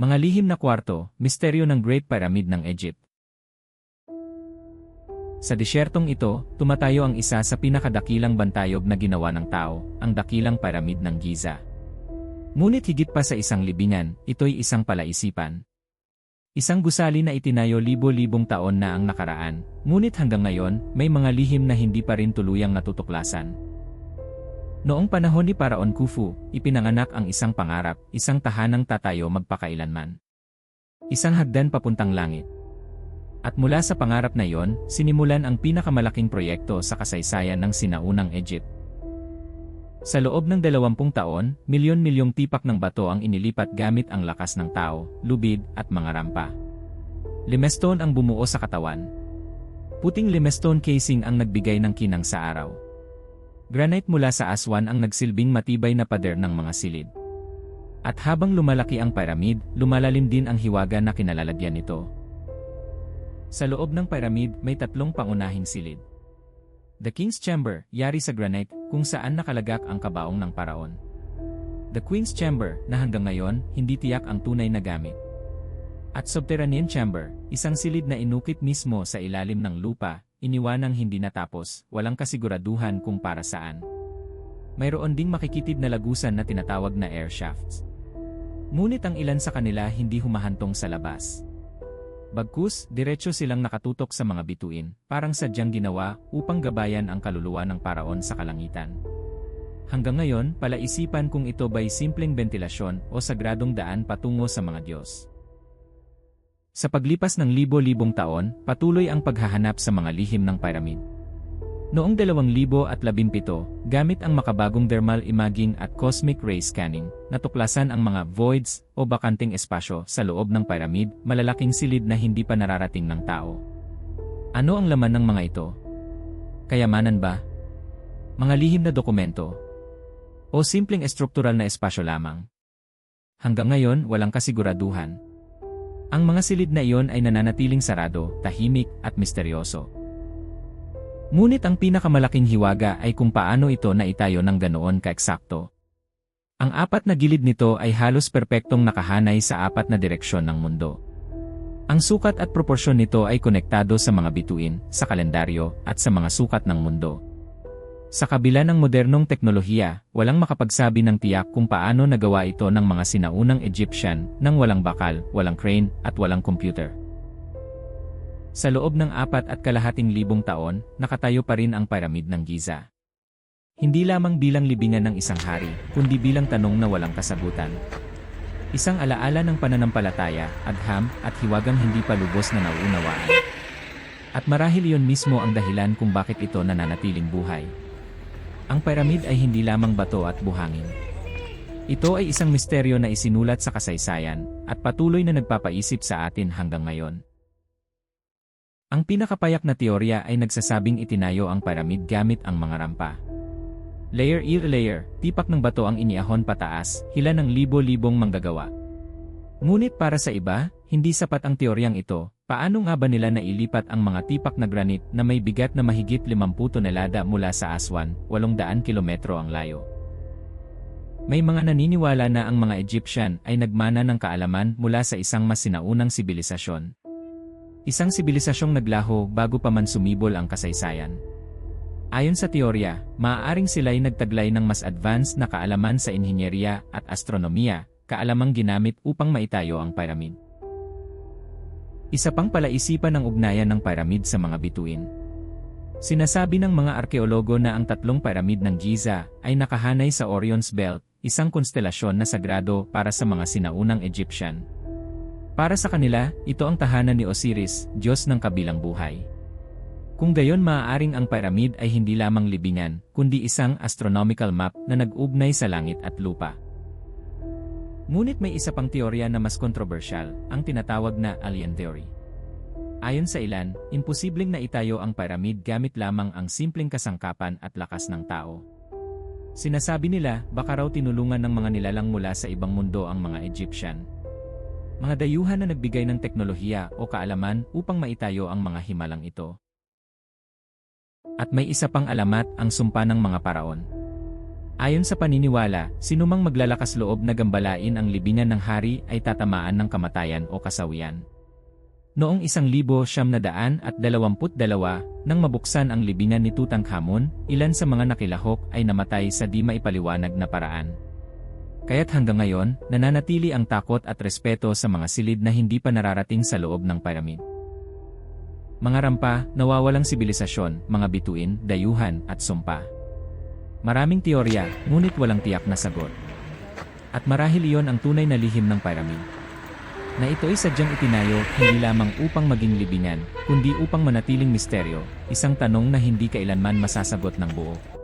Mga lihim na kwarto, misteryo ng Great Pyramid ng Egypt. Sa disyertong ito, tumatayo ang isa sa pinakadakilang bantayog na ginawa ng tao, ang dakilang pyramid ng Giza. Ngunit higit pa sa isang libingan, ito'y isang palaisipan. Isang gusali na itinayo libo-libong taon na ang nakaraan, ngunit hanggang ngayon, may mga lihim na hindi pa rin tuluyang natutuklasan. Noong panahon ni Paraon Khufu, ipinanganak ang isang pangarap, isang tahanang tatayo magpakailanman. Isang hagdan papuntang langit. At mula sa pangarap na yon, sinimulan ang pinakamalaking proyekto sa kasaysayan ng sinaunang Egypt. Sa loob ng dalawampung taon, milyon-milyong tipak ng bato ang inilipat gamit ang lakas ng tao, lubid, at mga rampa. Limestone ang bumuo sa katawan. Puting limestone casing ang nagbigay ng kinang sa araw. Granite mula sa aswan ang nagsilbing matibay na pader ng mga silid. At habang lumalaki ang pyramid, lumalalim din ang hiwaga na kinalalagyan nito. Sa loob ng pyramid, may tatlong pangunahing silid. The King's Chamber, yari sa granite, kung saan nakalagak ang kabaong ng paraon. The Queen's Chamber, na hanggang ngayon, hindi tiyak ang tunay na gamit. At Subterranean Chamber, isang silid na inukit mismo sa ilalim ng lupa, iniwanang hindi natapos, walang kasiguraduhan kung para saan. Mayroon ding makikitid na lagusan na tinatawag na air shafts. Ngunit ang ilan sa kanila hindi humahantong sa labas. Bagkus, diretsyo silang nakatutok sa mga bituin, parang sadyang ginawa upang gabayan ang kaluluwa ng paraon sa kalangitan. Hanggang ngayon, palaisipan kung ito ba'y simpleng ventilasyon o sagradong daan patungo sa mga Diyos. Sa paglipas ng libo-libong taon, patuloy ang paghahanap sa mga lihim ng pyramid. Noong 2017, gamit ang makabagong thermal imaging at cosmic ray scanning, natuklasan ang mga voids o bakanting espasyo sa loob ng pyramid, malalaking silid na hindi pa nararating ng tao. Ano ang laman ng mga ito? Kayamanan ba? Mga lihim na dokumento? O simpleng estruktural na espasyo lamang? Hanggang ngayon, walang kasiguraduhan. Ang mga silid na iyon ay nananatiling sarado, tahimik, at misteryoso. Ngunit ang pinakamalaking hiwaga ay kung paano ito naitayo ng ganoon kaeksakto. Ang apat na gilid nito ay halos perpektong nakahanay sa apat na direksyon ng mundo. Ang sukat at proporsyon nito ay konektado sa mga bituin, sa kalendaryo, at sa mga sukat ng mundo. Sa kabila ng modernong teknolohiya, walang makapagsabi ng tiyak kung paano nagawa ito ng mga sinaunang Egyptian nang walang bakal, walang crane, at walang computer. Sa loob ng apat at kalahating libong taon, nakatayo pa rin ang piramid ng Giza. Hindi lamang bilang libingan ng isang hari, kundi bilang tanong na walang kasagutan. Isang alaala ng pananampalataya, agham, at hiwagang hindi pa lubos na nauunawaan. At marahil iyon mismo ang dahilan kung bakit ito nananatiling buhay. Ang piramid ay hindi lamang bato at buhangin. Ito ay isang misteryo na isinulat sa kasaysayan, at patuloy na nagpapaisip sa atin hanggang ngayon. Ang pinakapayak na teorya ay nagsasabing itinayo ang piramid gamit ang mga rampa. Layer ear layer, tipak ng bato ang iniahon pataas, hila ng libo-libong manggagawa. Ngunit para sa iba, hindi sapat ang teoryang ito, paano nga ba nila nailipat ang mga tipak na granite na may bigat na mahigit 50 tonelada mula sa Aswan, 800 kilometro ang layo. May mga naniniwala na ang mga Egyptian ay nagmana ng kaalaman mula sa isang mas sinaunang sibilisasyon, Isang sibilisasyong naglaho bago pa man sumibol ang kasaysayan. Ayon sa teorya, maaaring sila'y nagtaglay ng mas advanced na kaalaman sa inhinyeriya at astronomiya, kaalamang ginamit upang maitayo ang pyramid. Isa pang palaisipan ng ugnayan ng pyramid sa mga bituin. Sinasabi ng mga arkeologo na ang tatlong pyramid ng Giza ay nakahanay sa Orion's Belt, isang konstelasyon na sagrado para sa mga sinaunang Egyptian. Para sa kanila, ito ang tahanan ni Osiris, Diyos ng kabilang buhay. Kung gayon maaaring ang pyramid ay hindi lamang libingan, kundi isang astronomical map na nag-ugnay sa langit at lupa. Ngunit may isa pang teorya na mas kontrobersyal, ang tinatawag na alien theory. Ayon sa ilan, imposibleng na itayo ang pyramid gamit lamang ang simpleng kasangkapan at lakas ng tao. Sinasabi nila, baka raw tinulungan ng mga nilalang mula sa ibang mundo ang mga Egyptian, mga dayuhan na nagbigay ng teknolohiya o kaalaman upang maitayo ang mga himalang ito. At may isa pang alamat ang sumpa ng mga paraon. Ayon sa paniniwala, sinumang maglalakas loob na gambalain ang libingan ng hari ay tatamaan ng kamatayan o kasawian. Noong isang libo siyam na daan at dalawamput dalawa, nang mabuksan ang libingan ni Tutankhamun, ilan sa mga nakilahok ay namatay sa di maipaliwanag na paraan. Kaya't hanggang ngayon, nananatili ang takot at respeto sa mga silid na hindi pa nararating sa loob ng pyramid. Mga rampa, nawawalang sibilisasyon, mga bituin, dayuhan, at sumpa. Maraming teorya, ngunit walang tiyak na sagot. At marahil iyon ang tunay na lihim ng pyramid. Na ito ay sadyang itinayo, hindi lamang upang maging libingan, kundi upang manatiling misteryo, isang tanong na hindi kailanman masasagot ng buo.